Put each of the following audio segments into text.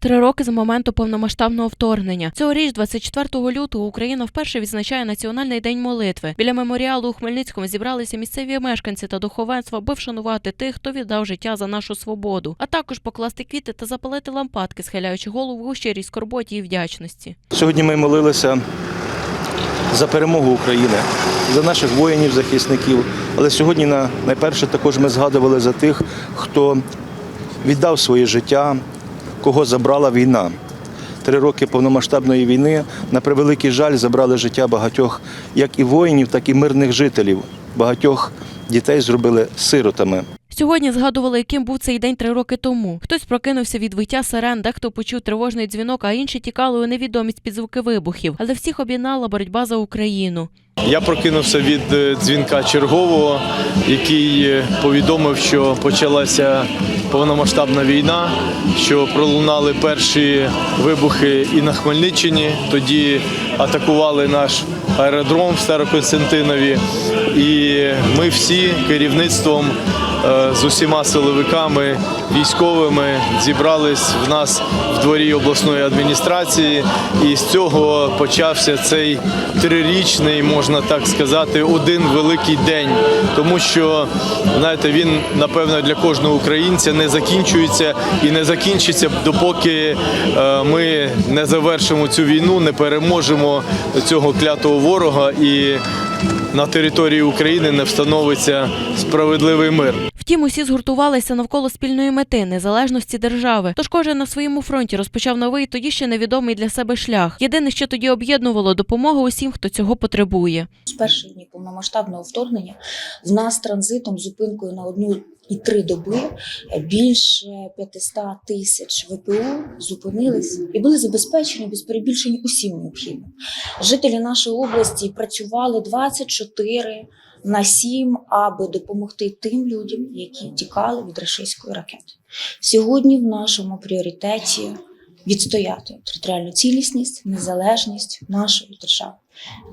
Три роки з моменту повномасштабного вторгнення. Цьогоріч, 24 лютого, Україна вперше відзначає Національний день молитви. Біля меморіалу у Хмельницькому зібралися місцеві мешканці та духовенство, аби вшанувати тих, хто віддав життя за нашу свободу, а також покласти квіти та запалити лампадки, схиляючи голову у щирій скорботі і вдячності. Сьогодні ми молилися за перемогу України, за наших воїнів, захисників. Але сьогодні на- найперше також ми згадували за тих, хто віддав своє життя, кого забрала війна. Три роки повномасштабної війни, на превеликий жаль, забрали життя багатьох як і воїнів, так і мирних жителів. Багатьох дітей зробили сиротами. Сьогодні згадували, яким був цей день три роки тому. Хтось прокинувся від виття сирен, дехто почув тривожний дзвінок, а інші тікали у невідомість під звуки вибухів. Але всіх об'єднала боротьба за Україну. Я прокинувся від е, дзвінка чергового, який е, повідомив, що почалася повномасштабна війна, що пролунали перші вибухи і на Хмельниччині. Тоді атакували наш аеродром в Староконстантинові. І ми всі керівництвом з усіма силовиками, військовими зібрались в нас в дворі обласної адміністрації. І з цього почався цей трирічний, можна так сказати, один великий день. Тому що знаєте, він напевно для кожного українця не закінчується і не закінчиться, допоки е, ми не завершимо цю війну, не переможемо цього клятого ворога і на території України не встановиться справедливий мир. Втім, усі згуртувалися навколо спільної мети незалежності держави. Тож кожен на своєму фронті розпочав новий, тоді ще невідомий для себе шлях. Єдине, що тоді об'єднувало допомога усім, хто цього потребує. з перших днів повномасштабного вторгнення в нас транзитом зупинкою на одну і три доби більше 500 тисяч ВПО зупинились і були забезпечені без перебільшень усім необхідним. Жителі нашої області працювали 24 на 7, аби допомогти тим людям, які тікали від рашистської ракети. Сьогодні в нашому пріоритеті відстояти територіальну цілісність, незалежність нашої держави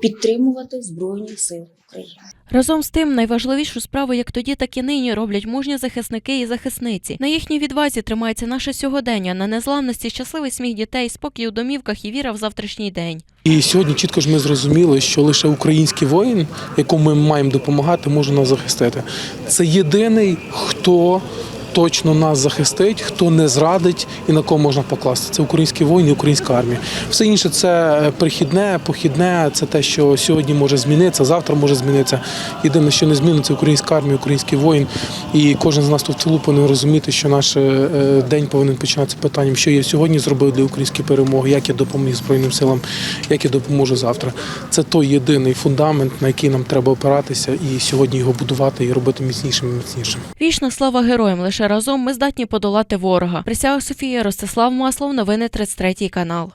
підтримувати Збройні Сили України. Разом з тим, найважливішу справу як тоді, так і нині роблять мужні захисники і захисниці. На їхній відвазі тримається наше сьогодення, на незламності щасливий сміх дітей, спокій у домівках і віра в завтрашній день. І сьогодні чітко ж ми зрозуміли, що лише український воїн, якому ми маємо допомагати, може нас захистити. Це єдиний, хто точно нас захистить, хто не зрадить і на кого можна покласти. Це український воїн і українська армія. Все інше це прихідне, похідне, це те, що сьогодні може змінитися, завтра може змінитися. Єдине, що не зміниться, українська армія, український воїн. І кожен з нас тут в тилу повинен розуміти, що наш е, день повинен починатися питанням, що я сьогодні зробив для української перемоги, як я допоміг Збройним силам, як я допоможу завтра. Це той єдиний фундамент, на який нам треба опиратися, і сьогодні його будувати і робити міцнішим і міцнішим. Вічна слава героям! Разом ми здатні подолати ворога. Присяга Софія Ростислав Маслов. Новини 33 канал.